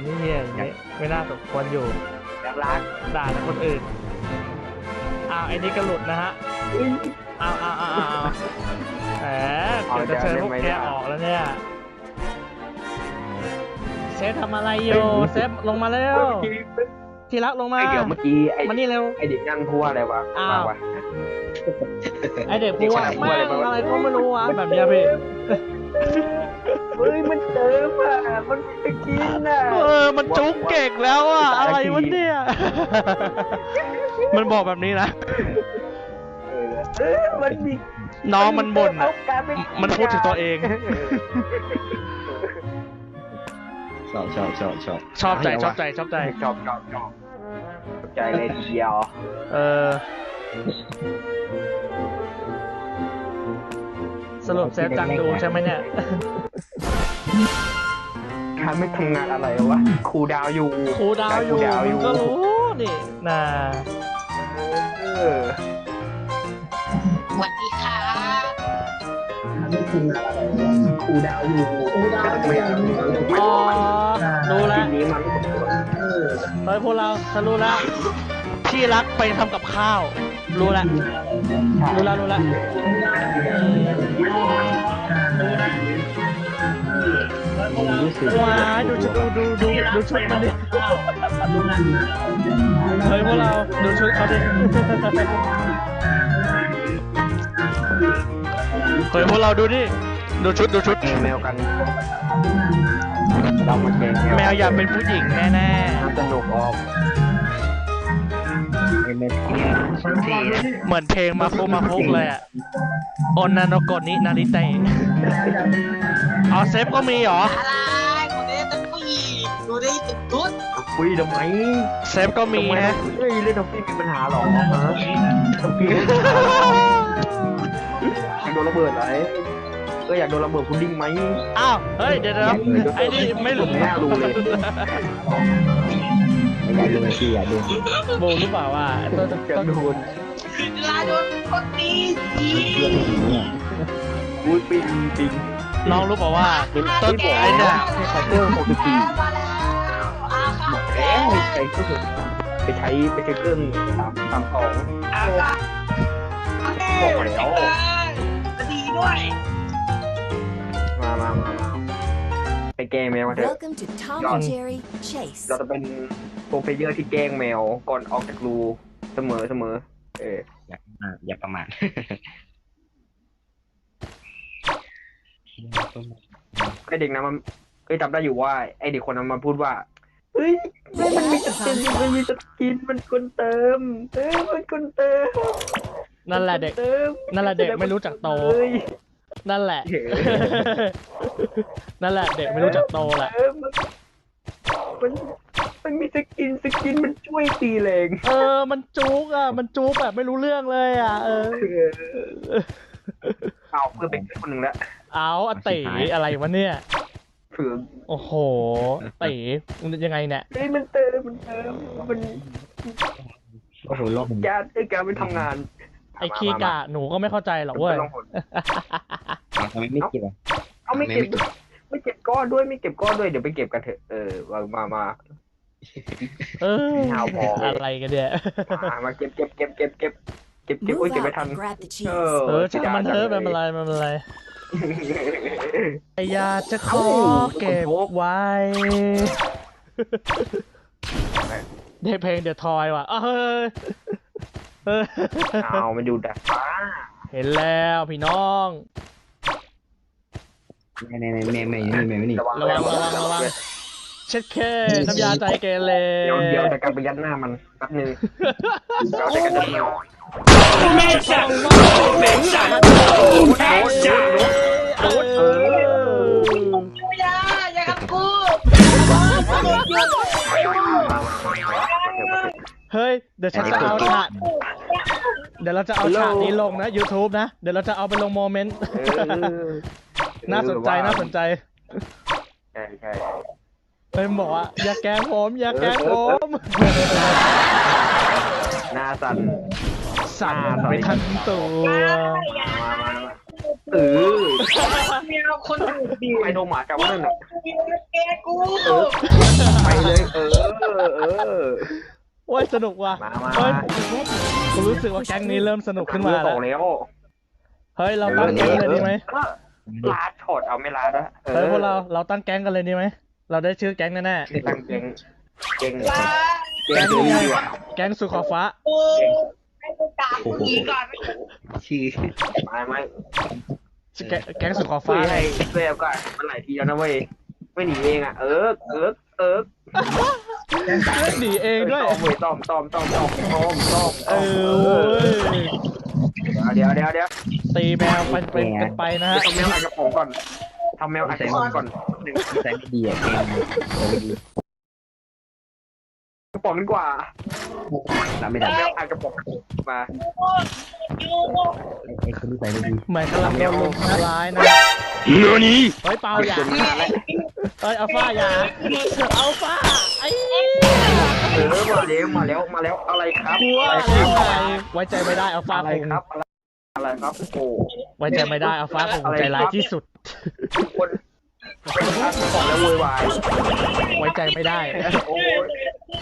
คนที่เฮียอย่างนี้ไม่น่าสมควรอยู่อยากรักด่าแต่คนอื่นอ้าวไอ้นี่ก็หลุดนะฮะอ้าวอ้าวอ้าวอ้าวแหมเดี๋ยวจะเชิญพวกแกออกแล้วเนี่ยเซฟทำอะไรอยู่เซฟลงมาแล้วที่รักลงมาไอเดี๋ยวเมื่อกี้ไอมานี่เร็วไอเด็กนั่นพูดว่าอะไรวะอ้าวมาวะไอเด็กพูดว่าเด็กคนแม่นั้นพูดอะไรงอะไรก็ไม่รู้วะแบบเนี้ยพี่ เฮ้ยมันเติมอะ มันไปกินอะ เออ มันจุกเก่งแล้วอะอะไรวะเนี่ย มันบอกแบบนี้นะ เออเออมันมีน้องมันบ่นเอาอะการเป็นมันพูดถึงตัวเอง ชอบชอบชอบชอบชอบใจชอบใจชอบใจชอบชอบชอบชอบใจเลยทีเดียว เออ สรุปเซฟจังดูใช่ไหมเนี่ยการไม่ทำงานอะไรวะครูดาวอยู่ครูดาวอยู่ครูดาวอมึยู่งก็รู้นี่นะเออสวัสดีค่ะไม่ทำงานอะไรวะครูดาวอยู่ครูดาวไม่เอาไม่อ๋อรู้รู้แล้ทีวนี้มันเออเฮ้ยพวกเราฉันรู้แล้วพี่รักไปทำกับข้าว รู้แล้ว รู้แล้วรู้แล้วว้ายดูชุดดูดูดูดูชุดมันดิเฮ้ยพวกเราดูชุดเขาดิเฮ้ยพวกเราดูดิดูชุดดูชุดแกงแมวกันเรามาแกงแมวอยากเป็นผู้หญิงแน่น่าสนุกออกไอ้ เม็ดเนี่ยสักทีนะๆเหมือนเพลงมาฟุมาฟุกเลยอะโอนนาโนโกะนินาริเตะอ๋อเซฟก็มีเหรออะไรคนนี้เป็นผู้หญิงดูได้ติดตุ๊ดคุยทำไมเซฟก็มีทำไมนะเฮ้ยเล่นทำพี่มีปัญหาหรอฮะทำพี่อยากโดนระเบิดไหมเอออยากโดนระเบิดพุดดิ้งไหมอ้าวเฮ้ยเดี๋ยวเดี๋ยวไอ้นี่ไม่รู้ไม่น่ารู้เลย อยากดูสิอยาดูโบหรือเปล่าว่าต้นจะต้นโดนลาโดนคนตีสีเพื่องเนี่ยอุ้ยปิงปิงน้องรู้เปล่าว่าต้นไอ้เนี่ยใช้เครื่องหกสิบสี่มาแล้วอาค่ะแหมใช้เครื่องไปใช้ไปใช้เครื่องสามสามสองบอกแล้วดีด้วย มามามามา ไปแกล้งแมวมาเถอะ Welcome to Tom John. and Jerry Chase. เราจะเป็นโปรเพลเยอร์ที่แกล้งแมวก่อนออกจากรูเสมอเสมอ เอออย่าอ่าอย่าประมาท ไอเด็กนั้นมันเอ้ยจำได้อยู่ว่า ไอเด็กคนนั้นมันพูดว่าเฮ้ยมันมีสกินมันมีสกินมันคนเติมเออมันคนเติมนั่นแหละเด็ก เติมนั่นแหละเด็กไม่รู้จักโตเฮ้ย นั่นแหละเฮ้ยนั่นแหละ เด็กไม่รู้จักโตแหละ เออมันมันมันมีสกินสกินมันช่วยตีแรงเออ มันจุกอะ มันจุกแบบไม่รู้เรื่องเลยอะ เออ เออเอาเพื่อนเป็นคนหนึ่งแล้วเอาอติอะไรวะเนี่ยเผื่อโอ้โหตีมึงยังไงเนี่ยเฮ้ยมันเติมมันเติมมันโอ้โหโลกมันญาติไอ้แกไปทำงาน ไอ้คีกะหนูก็ไม่เข้าใจหรอกเว้ยไม่ต้องผลทำไมไม่เกี่ยวเอาไม่เก็บ ไม่เก็บก้อนด้วยไม่เก็บก้อนด้วยเดี๋ยวไปเก็บกันเถอะเออมามามา เออไม่เอาพอออะไรกันเนี่ย มามาเก็บเก็บเก็บเก็บเก็บเก็บเก็บ Move โอ้ยเก็บ out ไม่ทัน and grab the เอ cheese. เออช่างมันเถอะไม่เป็นไรไม่เป็นไรอยากจะขอเก็บไว้ ได้เพลงเดอะทอยว่ะเออ เออเอามาดูดัดฟ้าเห็นแล้วพี่น้องแม่แม่แม่แม่แม่แม่นี่ระวังระวังระวังระวังเช็ดแค่น้ำยาใจเกเรเดี๋ยวเดี๋ยวจะกลับไปยัดหน้ามันแป๊บนึงเราจะกันยัดหน้าเอออย่าอย่ากับกู เฮ้ย เดี๋ยวฉันจะเอาฉากเดี๋ยวเราจะเอาฉากนี้ลงนะ YouTube นะ เดี๋ยวเราจะเอาไปลงโมเมนต์เออน่าสนใจน่าสนใจ ใช่ใช่เฮ้ยมันบอกว่าอย่าแกล้งผม อย่าแกล้งผม หน้าสั่นสั่นไปทั้งตัวมามามาเออเมียคนอื่นดีไอโดหมากับว่านั่นน่ะแกกู ไปเลย เออ เออ โอ้ยสนุกว่ะมามาเฮ้ยผมรู้สึกว่าแก๊งนี้เริ่มสนุกขึ้นมาเรือแล้สวองแล้วเฮ้ยเราตั้งแก๊งกันเลยดีไหมเออลาดช็อตเอาไม่ลาดนะเออเฮ้ยพวกเราเราตั้งแก๊งกันเลยดีไหมเราได้ชื่อแก๊งแน่ตั้งเก่งเก่งลาเก่งดีกว่าๆแก๊งสุดขอบฟ้าโอ้ให้กูตามกูอีกก่อนชื่อไม่ไม่แก๊งแก๊งสุดขอบฟ้าฟ้าไอ้เซฟก็มันหลายทีแล้วนะเว้ยไม่หนีเองอะเออเออ เออเล่นหนีเองด้วยต้อมเว้ยต้อมต้อมต้อมต้อมต้อมต้อมเออเว้ยเดี๋ยวเดี๋ยวเดี๋ยวตีแมวไปไปกันไปนะฮะทำแมวอัดกระป๋องก่อนทำแมวอัดกระป๋องก่อนหนึ่งใส่ไม่ดีอะเกมไม่ดีกระป๋องดีกว่ารับไม่ได้ทำแมวอัดกระป๋องมายูไอ้คนที่ใส่ไม่ดีเหมือนกำลังโดนลุมทำร้ายนะเฮ้ยเปล่าอย่าจนมาแล้ว เฮ้ยอัลฟาอย่าอัลฟาไอ้เออมาแล้วมาแล้วมาแล้วอะไรครับกลัวอะไรคแล้วรับไงไว้ใจไม่ได้อัลฟาอะไรคงครับอะไรอะไรครับโอ้ไว้ใจไม่ได้อัลฟาคงใจร้ายที่สุด ทุกคนเป็นอัดกระป๋องแล้วโวยวายไว้ใจไม่ได้ โอ้ย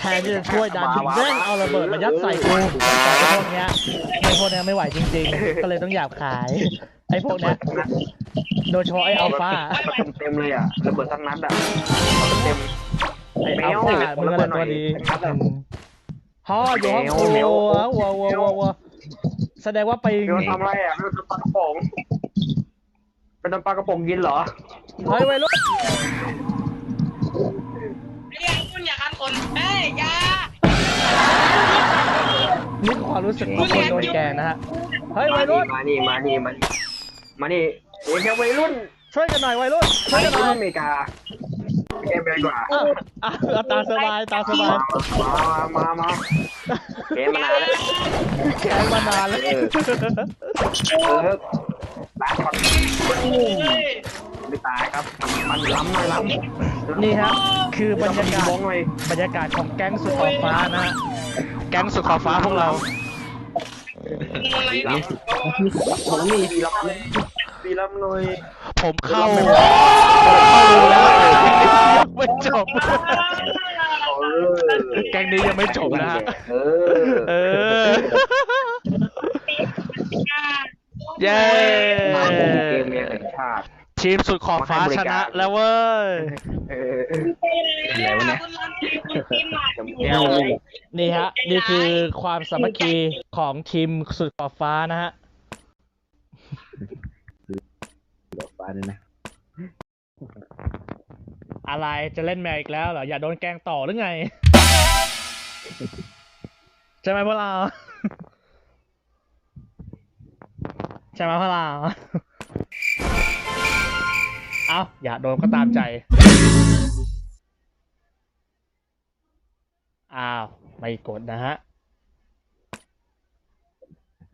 แทนที่จะช่วยดันถึงแม่งเอาระเบิดมายัดใส่กูแต่ไอ้พวกเนี้ยไอ้พวกเนี้ยไม่ไหวจริง ๆ ก็เลยต้องหยาบขาย ไอ้พวกเนี้ย โดยเฉพาะไอ้อัลฟาเต็มเลยอะระเบิดทั้งนัดอะเต็มไอ้อัลฟามึงอะไรตัวดีฮ่ออยู่ห้องครัววัววัววัววัวแสดงว่าไปเดี๋ยวทำอะไรอะไม่ทำปลากระป๋องเป็นทำปลากระป๋องกินเหรอเฮ้ยวัยรุ่นไอ้ยังคุณอย่าคันคนเฮ้ยยานี่คือความรู้สึกของคนโดนแกล้งนะฮะเฮ้ยวัยรุ่นมานี่มานี่มานี่มานี่ โอ้ยแค่วัยรุ่นช่วยกันหน่อยวัยรุ่นช่วยกันหน่อยอเมริกาแกมไปดีกว่า อะอะเอาตามสบายตามสบายมามามาเกมมานานแล้วแกล้งมานานแล้วเออเออลาก่อนไม่ตายครับ มันล้ำมันล้ำนี่ฮะคือบรรยากาศมองเลยบรรยากาศของแก๊งสุดขอบฟ้านะฮะแก๊งสุดขอบฟ้าพวกเรา อะไรนะผมมีดีลับเลยดีลับเลยผมเข้ายังไม่จบ แกงนี้ยังไม่จบนะฮะเออ เย้ มาเกมเมียแห่งชาติ ทีมสุดขอบฟ้าชนะแล้วเว้ย เออ อะไรวะเนี่ยคุณรันทีคุณทีมใหม่แก้วเลยนี่ฮะ นี่คือความสามัคคีของทีมสุดขอบฟ้านะฮะดอกฟ้าด้วยนะ อะไรจะเล่นแมวอีกแล้วเหรอ อย่าโดนแกล้งต่อหรือไง ใช่ไหมพวกเรา ใช่ไหมพวกเราเอาอย่าโดนก็ตามใจ อ้าว ไม่กดนะฮะ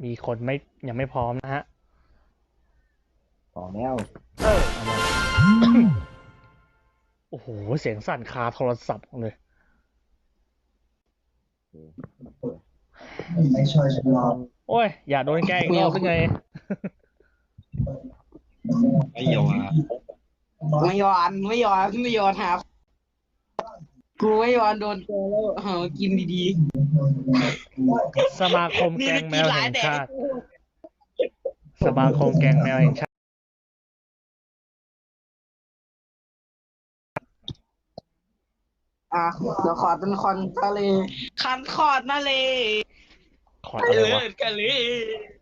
มีคนไม่ยังไม่พร้อมนะฮะ ต่อแล้วเออเอามาโอ้โห เสียงสั่นคาโทรศัพท์เลย ไม่ช่วยฉันหรอกโอ้ย อย่าโดนแกล้งอีกรอบหรือไง ไม่ยอม ไม่ยอนไม่ยอนไม่ยอนหากูไม่ยอนโดนเจอแล้วหากินดีสมาคมๆแกงแมวแห่งชาตินี่สมาคมแกงแมวแห่งชาติอะเดี๋ยวขอเป็นคอนทะเลคันคอดนาเลขออะไรวะกันเลย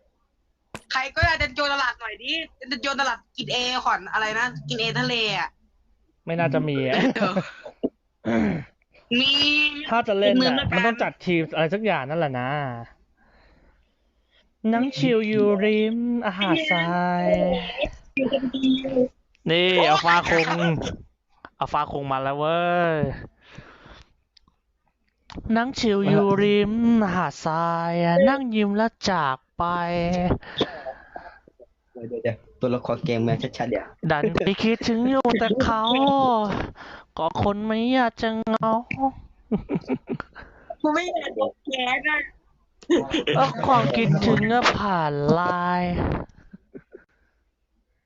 ใครก็ได้จะโจรตลาดหน่อยดิจะโจรตลาดกินเอขอนอะไรนะกินเอทะเลอะไม่น่าจะมีอะมีถ้าจะเล่นมืออะละกันมันต้องจัดทีมอะไรสักอย่างนั่นแหละนะนังชิวอยู่ริมอาหารทรายนี่อัลฟาคงอัลฟาคงมาแล้วเว้ยนั่งชิวอยู่ริมหาดทรายอะนั่งยิ้มแล้วจาก ไปเดี๋ยวเดี๋ยวตัวละครเกมแมนชัดๆเดี๋ยวดันไปคิดถึงอยู่แต่เขาก็คนไม่อยากจะเหงากูไม่อยากจะแย่นะเออความคิดถึงก็ผ่านไลน์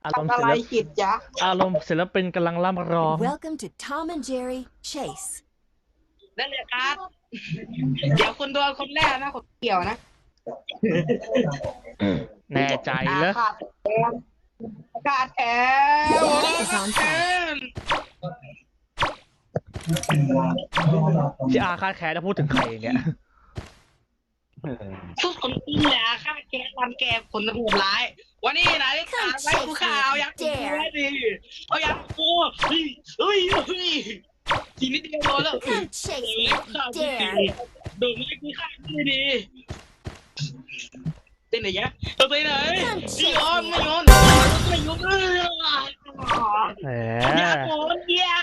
อารมณ์ทำศิอะไรลปผิดจ๊ะอารมณ์ศิลปินกำลังร่ำร้อง Welcome to Tom and Jerry Chase. นั่นแหละครับ เดี๋ยวคุณโดนคนแรกนะคนเกี่ยวนะ แน่ใจเหรอขาดแขนขาดแขน Is on แข fire. นที่อาคาดแคร์จะพูดถึงใครเนี่ยทุกคนตีแหละฆ่าแกรันแกคนโหดร้าย วันนี้นะที่ขาไว้กูข่าวยังกูไว้ดิเอายังกูเฮ้ยเฮ้ยเฮ้ยทีนี้เดียวโดนแล้ว Come chase me if you dare. โดนไม่กูฆ่าดีดีเต้นไหนยะเต้นไหนไม่ยอมไม่ยอมไม่ยอมเออแหมอย่าโดนอย่า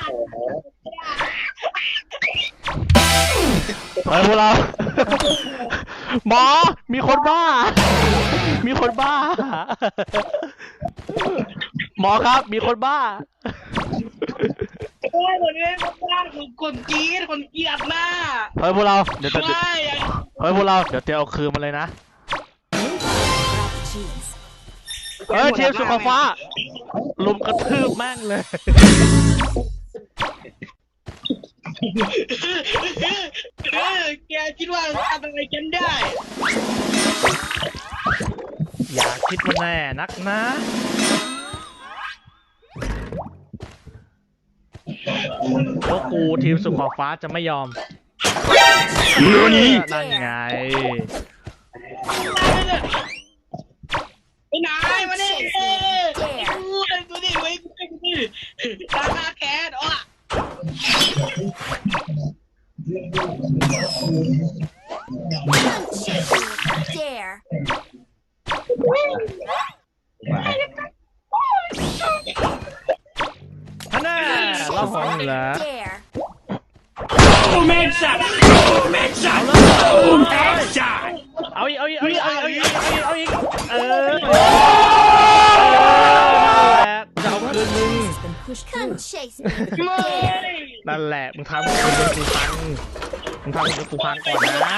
เฮ้ยพวกเราหมอมีคนบ้า มีคนบ้า หมอครับ มีคนบ้าโอ้ยคนนี้คนบ้าคนจี๊ดคนเกลียดหน้าเฮ้ยพวกเราเดี๋ยวเดี๋ยวไม่เฮ้ยพวกเราเดี๋ยวเตียวเอาคืนมาเลยนะ เฮ้ยทีมสุขฟ้าลุมกระทืบแม่งเลย เออแกคิดว่าทำอะไรกันได้ อย่าคิดว่าแน่นักนะพวกกูทีมสุขฟ้าจะไม่ยอมนั่นไง ไปไหนมาเนี่ยำคืนมึงกูพังมึงทำคืนกูพังก่อนนะ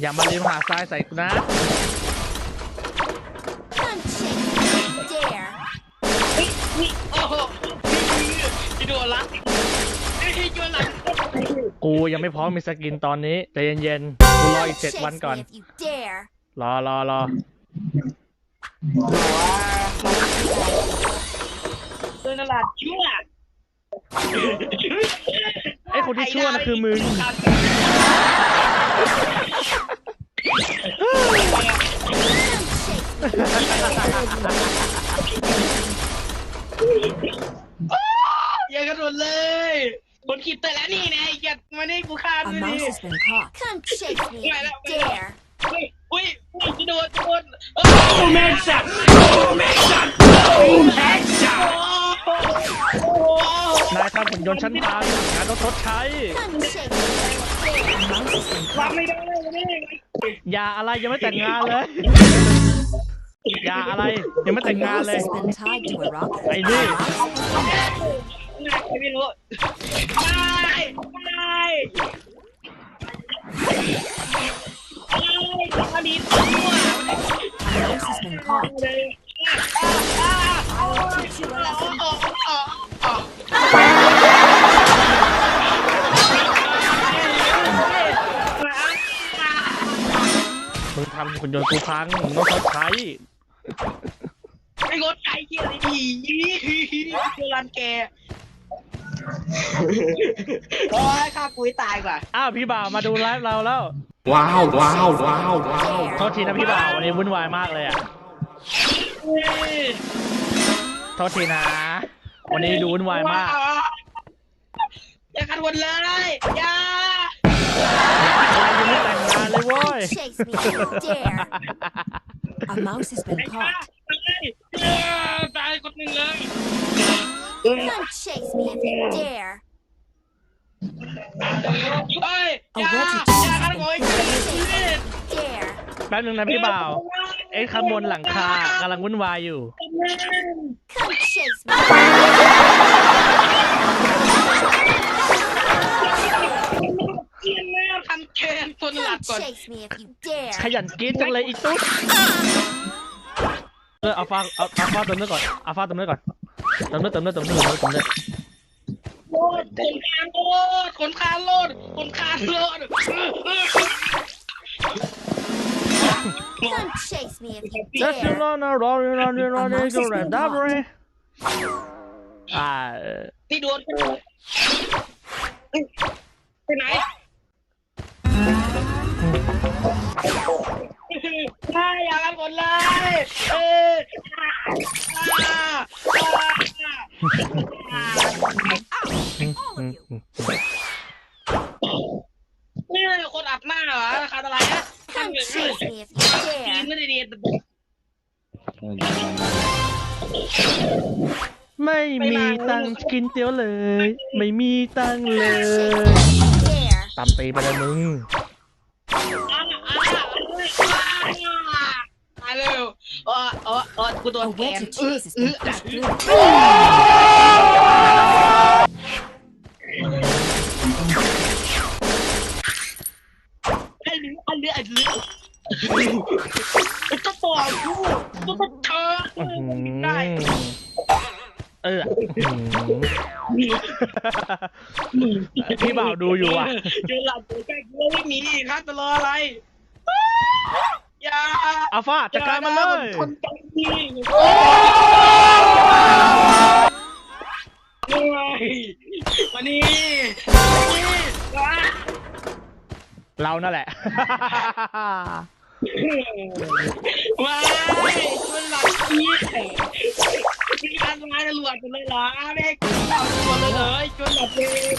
อย่ามาริมหาดทรายใส่กูนะ Come chase me if you dare. โอ้โหที่โดนละไอ้ที่โดนละกูยังไม่พร้อมมีสกินตอนนี้ใจเย็นๆ กูรอ Come อีกเจ็ด chase วันก่อน me if you dare. รอรอรอ โดนตลาดชั่วไอ้คนที่ชั่วนะคือมึงอย่ากระโดดเลยคนขีดแต่ละนี่นะอย่ามานี่กูฆ่า A ด้วยนี่ mouse has been caught. Come chase me if you dare. อุ้ยอุ้ยอุ้ยจะโดนจะโดน โอ้แม่สัตว์แม่สัตว์แม่สัตว์โอ้โหนายทำผลยนต์ชั้นพังงานต้องชดใช้ Come chase me if you dare. A mouse has been รับ caught. ไม่ได้เลยนี่อย่าอะไรยังไม่แต่งงานเลย อย่าอะไรยังไม่แต่ง A งานเล mouse ย has been tied to a rocket. ไอ้นี่ไม่รู้ไม่ไม่ไม่ทำดีตัว A mouse has been caught. เลย Teach you a lesson. มึงทำผลยนต์กูพังมึงต้องชดใช้ไอ้งดไก่เกียอะไรดีโบราณแก โอ้ยฆ่ากุ้ยตายกว่า อ้าวพี่บ่าวมาดูไลฟ์เราแล้ว Wow, wow, wow, wow. Dare. โทษทีนะพี่บ่าววันนี้วุ่นวายมากเลยอะโทษทีนะ วันนี้ดูวุ่นวายมากอย่าขัดวนเลยอย่ายังไม่แต่งงานเลยเว้ย Chase me if you dare. A mouse has been caught. ตายคนหนึ่งเลย Come chase me if you dare. เฮ้ย A อย่า wedgie อย่า has ขัด been วน pushed. Dare. แป๊บนึงนะพี่บ่าวไอ้ข้างบนหลังคากำลังวุ่นวายอยู่ Come chase me. เกียนแม่ทำเกนคนหลัดบก่อน chase me if you dare. ขยันกรีดจังเลยอีตุ๊ดเออเอาฟ้าเอาเอาฟ้าเติมเลือดก่อนเอาฟ้าเติมเลือดก่อน เติมเลือดเติมเลือดเติมเลือดเติมเลือดเติมเลือดโลดคนคานโลดคนคานโลดคนคานโลด Don't chase me if you เจ็ดสิบ dare. ล้านนะรอรอรอรอรอรอรอดับเลยอ่านี่โดนไปไหน ใช่อยากันหมดเลยเอออ่าอ่าอืมอืมนี่คนอัดหน้าเหรอคานอะไรนะ Don't chase me if you จี dare. ไม่ได้เรีไม่มีตังค์กินเตี๋ยวเลย ไม่มีตังค์เลย dare. ตามตีไปเลยมึง มาเร็วเออเออเอกูโดน A แก wedge of ออ cheese has เอ been อ pushed through. ไอ้เนื้อไอ้เนื้อไอ้เนื้อก็บอกกูก็มาเธออื้อหือได้เออ พี่บ่าวดูอยู่อะเจอหลับใกล้กูไม่มีครับจะรออะไร อย่าอัลฟาจัดการมันเลยคนใจดีด้วยมานี่มานี่มาเรานั่นแหละว้ายคนหลับนี่มีการทำงานตำรวจกันเลยเหรอไม่ให้คุณเอาตำรวจเลยเหรอจนหลับเอง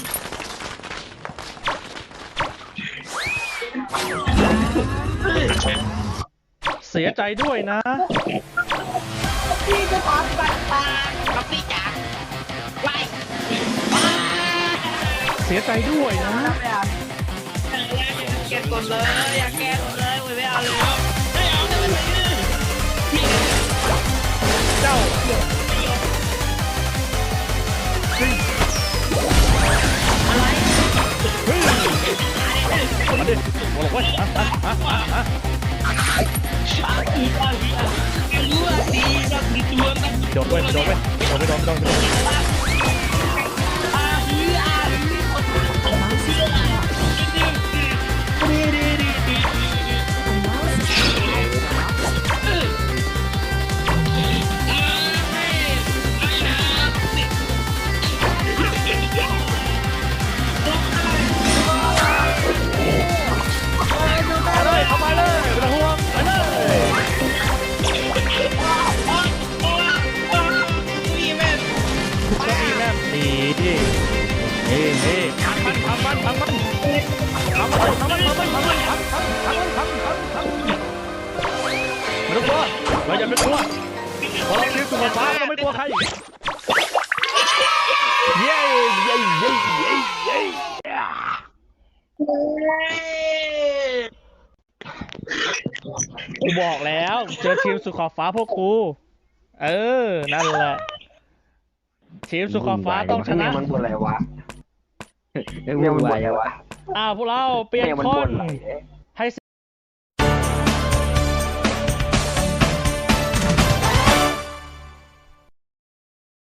เสียใจด้วยนะ พี่จะขอบัตรตาครับพี่จ๋าไล่เสียใจด้วยนะแกกดเลยอยากแกกดเลยไม่เอาเลยไม่เอาเลยเจ้ามาดิบอกว่าอะอะอะอะ อาอีอาอีอารู้ว่าดีก็ดีตัวนะโดดไปโดดไปโดดไปโดดไปโดดไปโดด ไปกลัวพอเราคิดสุดฟ้าเราไม่กลัวใครเย้เย้เย้เย้เย้กูบอกแล้ว เจอทีมสุดขอบฟ้าพวกกู เออ นั่นแหละ ทีมสุดขอบฟ้าต้องชข้างในนะ มันปวดอะไรวะเอ้ยเนี่ยวุ่มันนปววาดยอะไรอะวะอ้าวพวกเราเปลี่ยนเนี่ยมันคปวดนอะไร